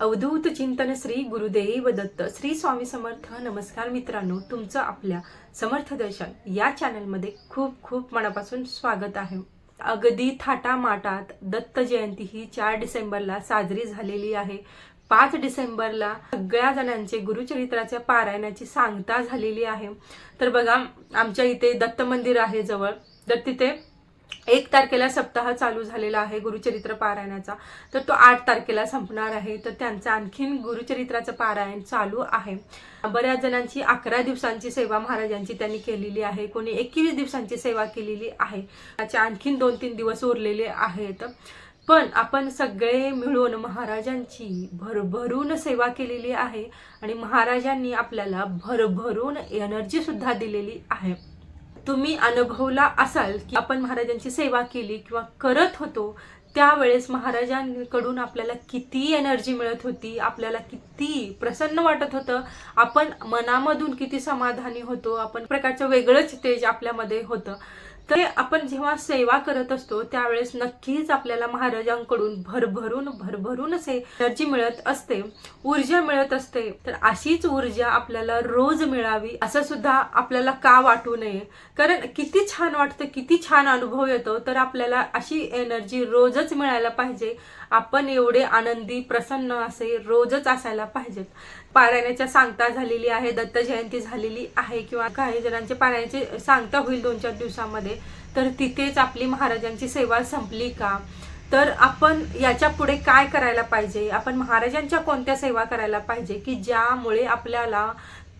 अवधूत चिंतन श्री गुरुदेव दत्त श्री स्वामी समर्थ. नमस्कार मित्रांनो तुमचं आपल्या समर्थ दर्शन या चॅनलमध्ये खूप खूप मनापासून स्वागत आहे. अगदी थाटामाटात दत्त जयंती ही चार डिसेंबरला साजरी झालेली आहे. पाच डिसेंबरला सगळ्या जणांचे गुरुचरित्राच्या पारायणाची सांगता झालेली आहे. तर बघा आमच्या इथे दत्त मंदिर आहे जवळ. तर तिथे एक तारखेला सप्ताह चालू झालेला आहे गुरुचरित्र पारायणाचा. तर तो आठ तारखेला संपणार आहे. तर त्यांचं आणखीन गुरुचरित्राचं पारायण चालू आहे. बऱ्याच जणांची अकरा दिवसांची सेवा महाराजांची त्यांनी केलेली आहे. कोणी एकवीस दिवसांची सेवा केलेली आहे. त्याचे आणखीन दोन तीन दिवस उरलेले आहेत. पण आपण सगळे मिळून महाराजांची भरभरून सेवा केलेली आहे आणि महाराजांनी आपल्याला भरभरून एनर्जी सुद्धा दिलेली आहे. तुम्ही अनुभवला असाल की आपण महाराजांची सेवा केली किंवा करत होतो त्यावेळेस महाराजांकडून आपल्याला किती एनर्जी मिळत होती आपल्याला किती प्रसन्न वाटत होतं. आपण मनामधून किती समाधानी होतो आपण प्रकारचं वेगळंच तेज आपल्यामध्ये होतं. तर आपण जेव्हा सेवा करत असतो त्यावेळेस नक्कीच आपल्याला महाराजांकडून भरभरून भरभरून असे एनर्जी मिळत असते ऊर्जा मिळत असते. तर अशीच ऊर्जा आपल्याला रोज मिळावी असं सुद्धा आपल्याला का वाटू नये? कारण किती छान वाटतं किती छान अनुभव येतो तर आपल्याला अशी एनर्जी रोजच मिळायला पाहिजे. आपण एवढे आनंदी प्रसन्न असे रोजच असायला पाहिजेत. पारायणाच्या सांगता झालेली आहे दत्त जयंती झालेली आहे किंवा काही जणांचे पारायणाची सांगता होईल दोन चार दिवसामध्ये तर तिथेच आपली महाराजांची सेवा संपली का? तर आपण याच्यापुढे काय करायला पाहिजे? आपण महाराजांच्या कोणत्या सेवा करायला पाहिजे? की ज्यामुळे आपल्याला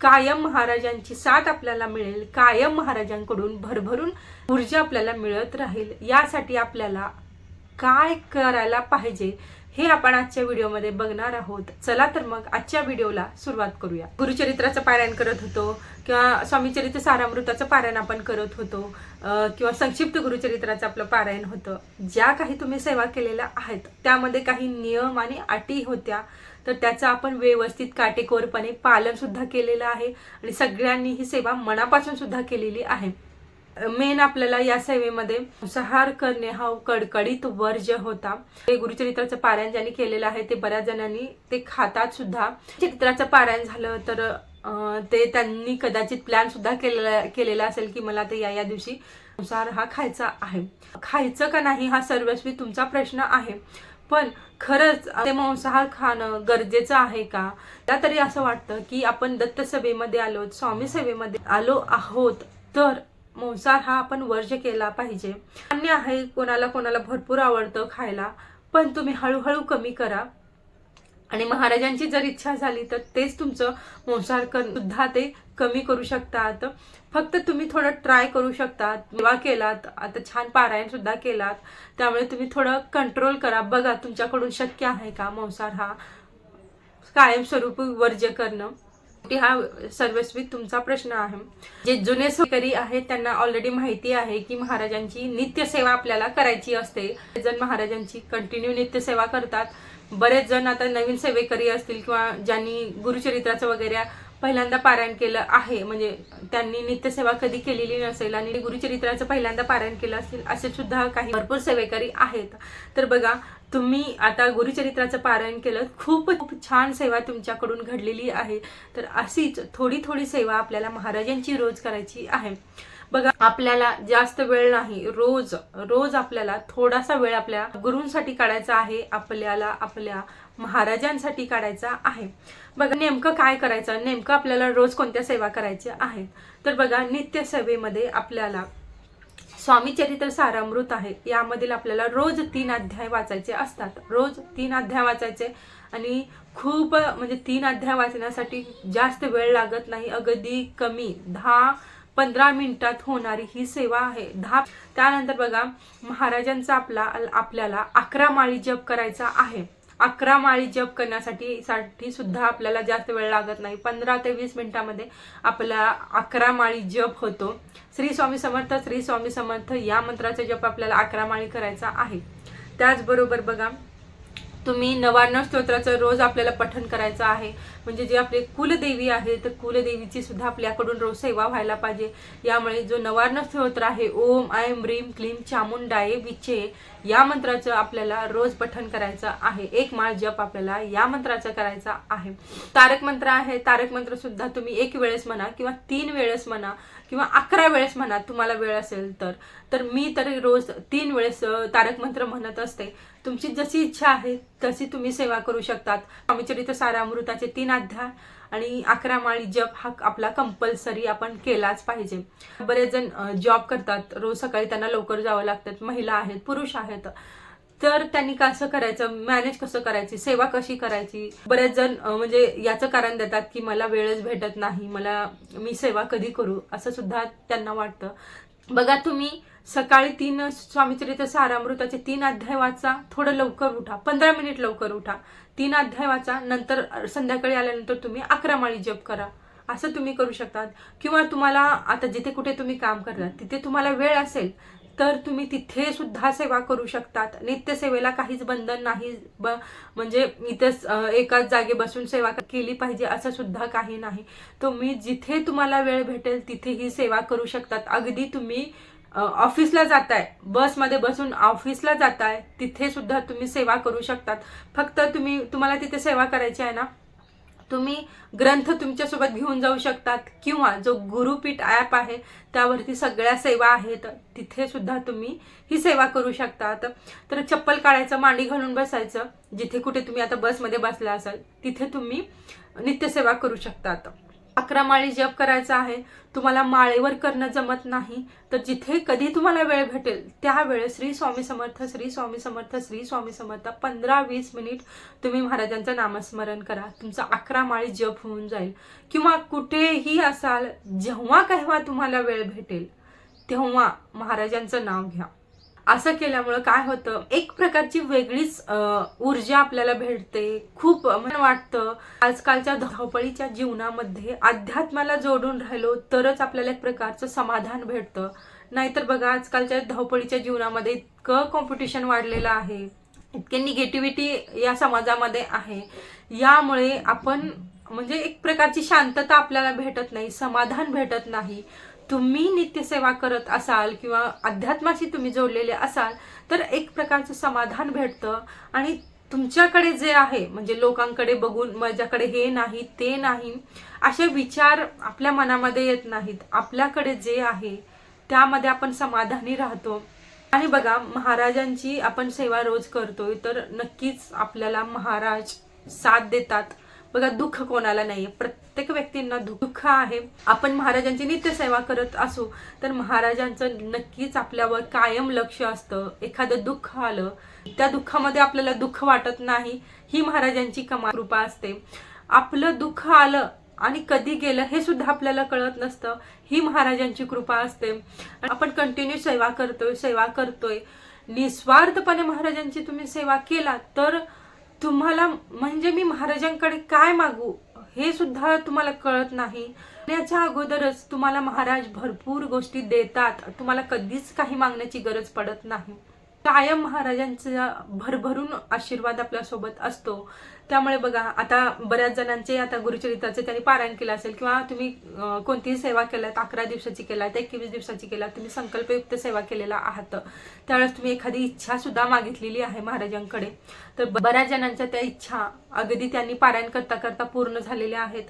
कायम महाराजांची साथ आपल्याला मिळेल कायम महाराजांकडून भरभरून ऊर्जा आपल्याला मिळत राहील? यासाठी आपल्याला काय करायला पाहिजे? हे आपण आजच्या व्हिडिओमध्ये बघणार आहोत. चला तर मग आजच्या व्हिडिओला सुरुवात करूया. गुरुचरित्राचं पारायण करत होतो किंवा स्वामीचरित्र सारामृताचं पारायण आपण करत होतो किंवा संक्षिप्त गुरुचरित्राचं आपलं पारायण होतं. ज्या काही तुम्ही सेवा केलेल्या आहेत त्यामध्ये काही नियम आणि अटी होत्या. तर त्याचं आपण व्यवस्थित काटेकोरपणे पालन सुद्धा केलेलं आहे आणि सगळ्यांनी ही सेवा मनापासून सुद्धा केलेली आहे. मेन आपल्याला या सेवेमध्ये संहार करणे हा कडकडीत वर्ज होता ते गुरुचरित्राचं पारायण ज्यांनी केलेलं आहे ते बऱ्याच जणांनी ते खातात सुद्धा. चरित्राचं पारायण झालं तर ते त्यांनी कदाचित प्लॅन सुद्धा केलेला केलेला असेल की मला ते या या दिवशी संसार हा खायचा आहे. खायचं का नाही हा सर्वस्वी तुमचा प्रश्न आहे. पण खरंच ते मांसाहार खाणं गरजेचं आहे का? त्या तरी असं वाटतं की आपण दत्त सभेमध्ये आलो स्वामी सेवेमध्ये आलो आहोत तर मांसाहार हा आपण वर्ज्य केला पाहिजे. अन्य आहे कोणाला कोणाला भरपूर आवडतं खायला पण तुम्ही हळूहळू कमी करा. आणि महाराजांची जर इच्छा झाली तर तेच तुमचं मांसाहार कर सुद्धा ते कमी करू शकतात. फक्त तुम्ही थोडं ट्राय करू शकतात. किंवा केलात आता छान पारायण सुद्धा केलात. त्यामुळे तुम्ही थोडं कंट्रोल करा. बघा तुमच्याकडून शक्य आहे का मांसाहार हा कायमस्वरूपी वर्ज्य करणं. हा सर्वस्वी तुमचा प्रश्न आहे. जे जुने सेवेकरी आहेत त्यांना ऑलरेडी माहिती आहे की महाराजांची नित्य सेवा आपल्याला करायची असते. जण महाराजांची कंटिन्यू नित्य सेवा करतात. बरेच जण आता नवीन सेवेकरी असतील किंवा ज्यांनी गुरुचरित्राचं वगैरे पहिल्यांदा पारायण केलं आहे. म्हणजे त्यांनी नित्यसेवा कधी केलेली नसेल आणि गुरुचरित्राचं पहिल्यांदा पारायण केलं असेल असे सुद्धा काही भरपूर सेवेकरी आहेत. तर बघा तुम्ही आता गुरुचरित्राचं पारायण केलं खूप खूप छान सेवा तुमच्याकडून घडलेली आहे. तर अशीच थोडी थोडी सेवा आपल्याला महाराजांची रोज करायची आहे. बघा आपल्याला जास्त वेळ नाही रोज रोज आपल्याला थोडासा वेळ आपल्या गुरूंसाठी काढायचा आहे आपल्याला आपल्या महाराजांसाठी काढायचा आहे. बघा नेमकं काय करायचं नेमकं आपल्याला रोज कोणत्या सेवा करायच्या आहेत? तर बघा नित्य सेवेमध्ये आपल्याला स्वामी चरित्र सारामृत आहे. यामधील आपल्याला रोज तीन अध्याय वाचायचे असतात. रोज तीन अध्याय वाचायचे आणि खूप म्हणजे तीन अध्याय वाचण्यासाठी जास्त वेळ लागत नाही. अगदी कमी दहा पंधरा मिनिटात होणारी ही सेवा आहे. दहा त्यानंतर बघा महाराजांचा आपला आपल्याला अकरा माळी जप करायचा आहे. अकरा माळी जप करण्यासाठी साठी सुद्धा आपल्याला जास्त वेळ लागत नाही. पंधरा ते वीस मिनिटामध्ये आपला अकरा माळी जप होतो. श्री स्वामी समर्थ श्री स्वामी समर्थ या मंत्राचा जप आपल्याला अकरा माळी करायचा आहे. त्याचबरोबर बघा तुम्ही नवार्ण स्तोत्राचं रोज आपल्याला पठण करायचं आहे. म्हणजे जे आपले कुलदेवी आहे तर कुलदेवीची सुद्धा आपल्याकडून रोज सेवा व्हायला पाहिजे. यामुळे जो नवार्ण स्तोत्र आहे ओम ऐम ह्रीम क्लीम चामुंडाये विचे या मंत्राचं आपल्याला रोज पठण करायचं आहे. एक माळ जप आपल्याला या मंत्राचा करायचा आहे. तारक मंत्र आहे. तारक मंत्र सुद्धा तुम्ही एक वेळेस म्हणा किंवा तीन वेळेस म्हणा किंवा अकरा वेळेस म्हणा तुम्हाला वेळ असेल तर. तर मी तर रोज तीन वेळेस तारक मंत्र म्हणत असते. तुमची जशी इच्छा आहे तशी तुम्ही सेवा करू शकतात. स्वामीचरित्र सारामृताचे तीन अध्याय आणि अकरा माळी जप हा आपला कंपल्सरी आपण केलाच पाहिजे. बरेच जण जॉब करतात. रोज सकाळी त्यांना लवकर जावं लागतात महिला आहेत पुरुष आहेत. तर त्यांनी कसं करायचं? मॅनेज कसं करायची? सेवा कशी करायची? बरेच जण म्हणजे याचं कारण देतात की मला वेळच भेटत नाही मला मी सेवा कधी करू? असं सुद्धा त्यांना वाटतं. बघा तुम्ही सकाळी तीन स्वामीचरित्र सारामृताचे तीन अध्याय वाचा थोडं लवकर उठा. पंधरा मिनिट लवकर उठा. तीन अध्याय वाचा नंतर संध्याकाळी आल्यानंतर तुम्ही अकरा माळी जप करा. असं तुम्ही करू शकतात. किंवा तुम्हाला आता जिथे कुठे तुम्ही काम करता तिथे तुम्हाला वेळ असेल तर तुम्ही तिथे सुद्धा सेवा करू शकतात. नित्यसेवेला काहीच बंधन नाही. ब म्हणजे इथेच एकाच जागे बसून सेवा केली पाहिजे असं सुद्धा काही नाही. तुम्ही जिथे तुम्हाला वेळ भेटेल तिथे ही सेवा करू शकतात. अगदी तुम्ही ऑफिसला जाताय बसमध्ये बसून ऑफिसला जाताय तिथे सुद्धा तुम्ही सेवा करू शकतात. फक्त तुम्ही तुम्हाला तिथे सेवा करायची आहे ना तुम्ही ग्रंथ तुमच्यासोबत घेऊन जाऊ शकतात किंवा जो गुरुपीठ ॲप आहे त्यावरती सगळ्या सेवा आहेत तिथे सुद्धा तुम्ही ही सेवा करू शकतात. तर चप्पल काढायचं मांडी घालून बसायचं जिथे कुठे तुम्ही आता बसमध्ये बसला असाल तिथे तुम्ही नित्यसेवा करू शकतात. अकरा माळी जप करायचा आहे तुम्हाला माळेवर करणं जमत नाही तर जिथे कधी तुम्हाला वेळ भेटेल त्यावेळेस श्री स्वामी समर्थ श्री स्वामी समर्थ श्री स्वामी समर्थ पंधरा वीस मिनिट तुम्ही महाराजांचं नामस्मरण करा. तुमचा अकरा माळी जप होऊन जाईल. किंवा कुठेही असाल जेव्हा केव्हा तुम्हाला वेळ भेटेल तेव्हा महाराजांचं नाव घ्या. असं केल्यामुळं काय होतं? एक प्रकारची वेगळीच ऊर्जा आपल्याला भेटते. खूप मन वाटतं. आजकालच्या धावपळीच्या जीवनामध्ये अध्यात्माला जोडून राहिलो तरच आपल्याला एक प्रकारचं समाधान भेटतं. नाहीतर बघा आजकालच्या धावपळीच्या जीवनामध्ये इतकं कॉम्पिटिशन वाढलेलं आहे. इतके निगेटिव्हिटी या समाजामध्ये आहे. यामुळे आपण म्हणजे एक प्रकारची शांतता आपल्याला भेटत नाही समाधान भेटत नाही. तुम्ही नित्यसेवा करत असाल किंवा अध्यात्माशी तुम्ही जोडलेले असाल तर एक प्रकारचं समाधान भेटतं. आणि तुमच्याकडे जे आहे म्हणजे लोकांकडे बघून माझ्याकडे हे नाही ते नाही असे विचार आपल्या मनामध्ये येत नाहीत. आपल्याकडे जे आहे त्यामध्ये आपण समाधानी राहतो. आणि बघा महाराजांची आपण सेवा रोज करतोय तर नक्कीच आपल्याला महाराज साथ देतात. बघा दुःख कोणाला नाहीये. प्रत्येक व्यक्तींना दुःख आहे. आपण महाराजांची नित्य सेवा करत असू तर महाराजांचं नक्कीच आपल्यावर कायम लक्ष असतं. एखादं दुःख आलं त्या दुःखामध्ये आपल्याला दुःख वाटत नाही ही महाराजांची कमा कृपा असते. आपलं दुःख आलं आणि कधी गेलं हे सुद्धा आपल्याला कळत नसतं. ही महाराजांची कृपा असते. आपण कंटिन्यू सेवा करतोय सेवा करतोय. निस्वार्थपणे महाराजांची तुम्ही सेवा केला तर तुम्हाला म्हणजे मी महाराजांकडे काय मागू हे सुद्धा तुम्हाला कळत नाही. याच्या अगोदरच तुम्हाला महाराज भरपूर गोष्टी देतात. तुम्हाला कधीच काही मागण्याची गरज पडत नाही. कायम महाराजांचा भरभरून आशीर्वाद आपल्यासोबत असतो. त्यामुळे बघा आता बऱ्याच जणांचे आता गुरुचरित्राचे त्यांनी पारायण केलं असेल किंवा तुम्ही कोणतीही सेवा केल्यात अकरा दिवसाची केलात एकवीस दिवसाची केलात तुम्ही संकल्पयुक्त सेवा केलेला आहात. त्यावेळेस तुम्ही एखादी इच्छा सुद्धा मागितलेली आहे महाराजांकडे. तर बऱ्याच जणांच्या त्या इच्छा अगदी त्यांनी पारायण करता करता पूर्ण झालेल्या आहेत.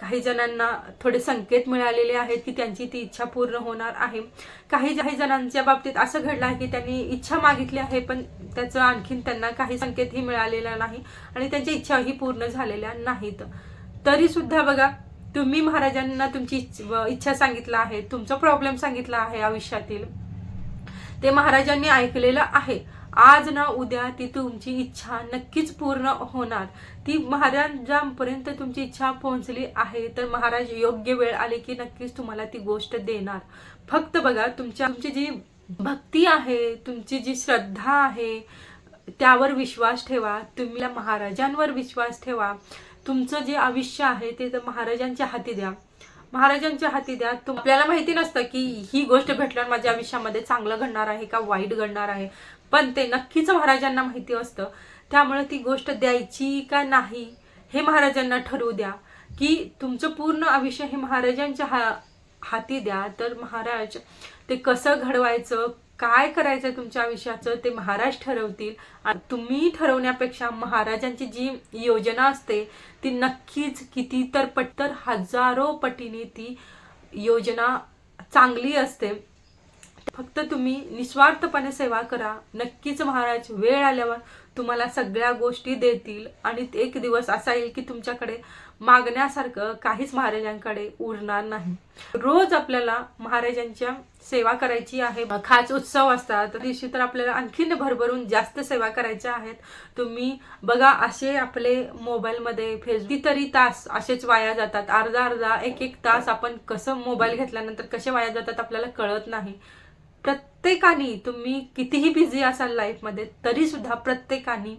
काही जणांना थोडे संकेत मिळालेले आहेत की त्यांची ती इच्छा पूर्ण होणार आहे. काही काही जणांच्या बाबतीत असं घडलं आहे की त्यांनी इच्छा मागितली आहे पण त्याचं आणखीन त्यांना काही संकेतही मिळालेला नाही आणि त्यांच्या इच्छाही पूर्ण झालेल्या नाहीत. तरी सुद्धा बघा तुम्ही महाराजांना तुमची इच्छ- इच्छा सांगितलं आहे तुमचा प्रॉब्लेम सांगितला आहे आयुष्यातील. ते महाराजांनी ऐकलेलं आहे. आज ना उद्या ती तुमची इच्छा नक्कीच पूर्ण होणार. ती महाराजांपर्यंत तुमची इच्छा पोहोचली आहे तर महाराज योग्य वेळ आली की नक्कीच तुम्हाला ती गोष्ट देणार. फक्त बघा तुमच्या तुमची जी भक्ती आहे तुमची जी श्रद्धा आहे त्यावर विश्वास ठेवा. तुम्ही महाराजांवर विश्वास ठेवा. तुमचं जे आयुष्य आहे ते तर महाराजांच्या हाती द्या. महाराजांच्या हाती द्या. तुम- आपल्याला माहिती नसतं की ही गोष्ट भेटल्यावर माझ्या आयुष्यामध्ये चांगलं घडणार आहे का वाईट घडणार आहे. पण ते नक्कीच महाराजांना माहिती असतं. त्यामुळे ती गोष्ट द्यायची का नाही हे महाराजांना ठरवू द्या. की तुमचं पूर्ण आयुष्य हे महाराजांच्या हा हाती द्या. तर महाराज ते कसं घडवायचं काय करायचं तुमच्या आयुष्याचं ते महाराज ठरवतील. आणि तुम्ही ठरवण्यापेक्षा महाराजांची जी योजना असते ती नक्कीच किती तर पट तर हजारो पटीने ती योजना चांगली असते. फक्त तुम्ही निस्वार्थपणे सेवा करा. नक्कीच महाराज वेळ आल्यावर तुम्हाला सगळ्या गोष्टी देतील आणि एक दिवस असा येईल की तुमच्याकडे मागण्यासारखं काहीच महाराजांकडे उरणार नाही. रोज आपल्याला महाराजांच्या सेवा करायची आहे. खास उत्सव असतात. दिवशी तर आपल्याला आणखीन भरभरून जास्त सेवा करायच्या आहेत. तुम्ही बघा असे आपले मोबाईलमध्ये फेस तरी तास असेच वाया जातात. अर्धा अर्धा एक एक तास आपण कसं मोबाईल घेतल्यानंतर कसे वाया जातात आपल्याला कळत नाही. प्रत्येकाने तुम्ही कितीही बिझी असाल लाईफमध्ये तरी सुद्धा प्रत्येकाने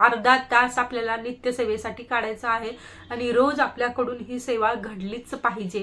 अर्धा तास आपल्याला नित्यसेवेसाठी काढायचा आहे आणि रोज आपल्याकडून ही सेवा घडलीच पाहिजे.